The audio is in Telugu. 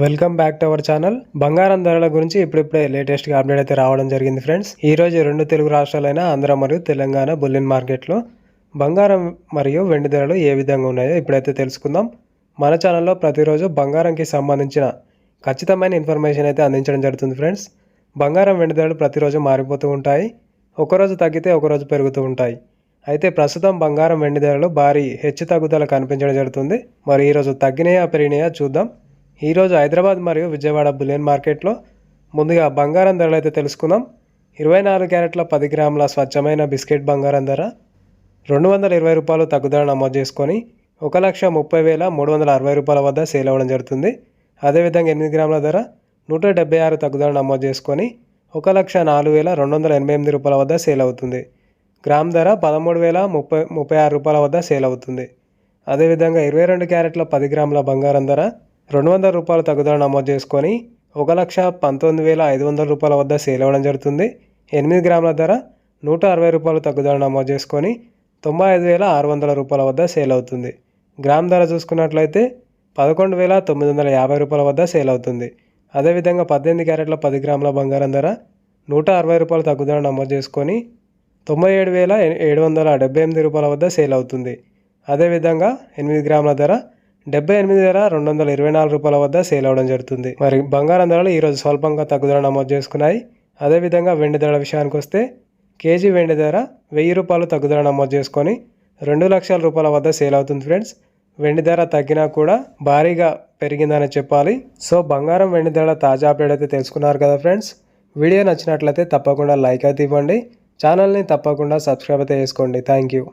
Welcome back to our channel. బంగారం ధరల గురించి ఇప్పుడిప్పుడే లేటెస్ట్గా అప్డేట్ అయితే రావడం జరిగింది ఫ్రెండ్స్. ఈ రోజు రెండు తెలుగు రాష్ట్రాలైన ఆంధ్ర మరియు తెలంగాణ బుల్లిన్ మార్కెట్లో బంగారం మరియు వెండి ధరలు ఏ విధంగా ఉన్నాయో ఇప్పుడైతే తెలుసుకుందాం. మన ఛానల్లో ప్రతిరోజు బంగారంకి సంబంధించిన ఖచ్చితమైన ఇన్ఫర్మేషన్ అయితే అందించడం జరుగుతుంది ఫ్రెండ్స్. బంగారం వెండి ధరలు ప్రతిరోజు మారిపోతూ ఉంటాయి. ఒకరోజు తగ్గితే ఒకరోజు పెరుగుతూ ఉంటాయి. అయితే ప్రస్తుతం బంగారం వెండి ధరలు భారీ హెచ్చు తగ్గుదల కనిపించడం జరుగుతుంది. మరి ఈరోజు తగ్గినాయా పెరిగినాయా చూద్దాం. ఈరోజు హైదరాబాద్ మరియు విజయవాడ బులియన్ మార్కెట్లో ముందుగా బంగారం ధరలు అయితే తెలుసుకుందాం. ఇరవై నాలుగు క్యారెట్ల పది గ్రాముల స్వచ్ఛమైన బిస్కెట్ బంగారం ధర రెండు వందల ఇరవై రూపాయలు తగ్గుదల నమోదు చేసుకొని ఒక లక్ష ముప్పై వేల మూడు వందల అరవై రూపాయల వద్ద సేల్ అవ్వడం జరుగుతుంది. అదేవిధంగా ఎనిమిది గ్రాముల ధర నూట డెబ్బై ఆరు తగ్గుదల నమోదు చేసుకొని ఒక లక్ష నాలుగు వేల రెండు వందల ఎనభై ఎనిమిది రూపాయల వద్ద సేల్ అవుతుంది. గ్రామ్ ధర పదమూడు వేల ముప్పై ముప్పై ఆరు రూపాయల వద్ద సేల్ అవుతుంది. అదేవిధంగా ఇరవై రెండు క్యారెట్ల పది గ్రాముల బంగారం ధర రెండు వందల రూపాయల తగ్గుదల నమోదు చేసుకొని ఒక లక్ష పంతొమ్మిది వేల ఐదు వందల రూపాయల వద్ద సేల్ అవ్వడం జరుగుతుంది. ఎనిమిది గ్రాముల ధర నూట అరవై రూపాయల తగ్గుదల నమోదు చేసుకొని తొంభై ఐదు వేల ఆరు వందల రూపాయల వద్ద సేల్ అవుతుంది. గ్రామ్ ధర చూసుకున్నట్లయితే పదకొండు వేల తొమ్మిది వందల యాభై రూపాయల వద్ద సేల్ అవుతుంది. అదేవిధంగా పద్దెనిమిది క్యారెట్ల పది గ్రాముల బంగారం ధర నూట అరవై రూపాయల తగ్గుదల నమోదు చేసుకొని తొంభై ఏడు వేల ఏడు వందల డెబ్బై ఎనిమిది రూపాయల వద్ద సేల్ అవుతుంది. అదేవిధంగా ఎనిమిది గ్రాముల ధర డెబ్బై ఎనిమిది వేల రెండు వందల ఇరవై నాలుగు రూపాయల వద్ద సేల్ అవడం జరుగుతుంది. మరి బంగారం ధరలు ఈరోజు స్వల్పంగా తగ్గుదల నమోదు చేసుకున్నాయి. అదేవిధంగా వెండి ధరల విషయానికి వస్తే కేజీ వెండి ధర వెయ్యి రూపాయలు తగ్గుదల నమోదు చేసుకొని రెండు లక్షల రూపాయల వద్ద సేల్ అవుతుంది ఫ్రెండ్స్. వెండి ధర తగ్గినా కూడా భారీగా పెరిగిందని చెప్పాలి. సో బంగారం వెండి ధరల తాజా అప్డేట్ అయితే తెలుసుకున్నారు కదా ఫ్రెండ్స్. వీడియో నచ్చినట్లయితే తప్పకుండా లైక్ అయితే ఇవ్వండి. ఛానల్ని తప్పకుండా సబ్స్క్రైబ్ అయితే చేసుకోండి. Thank you.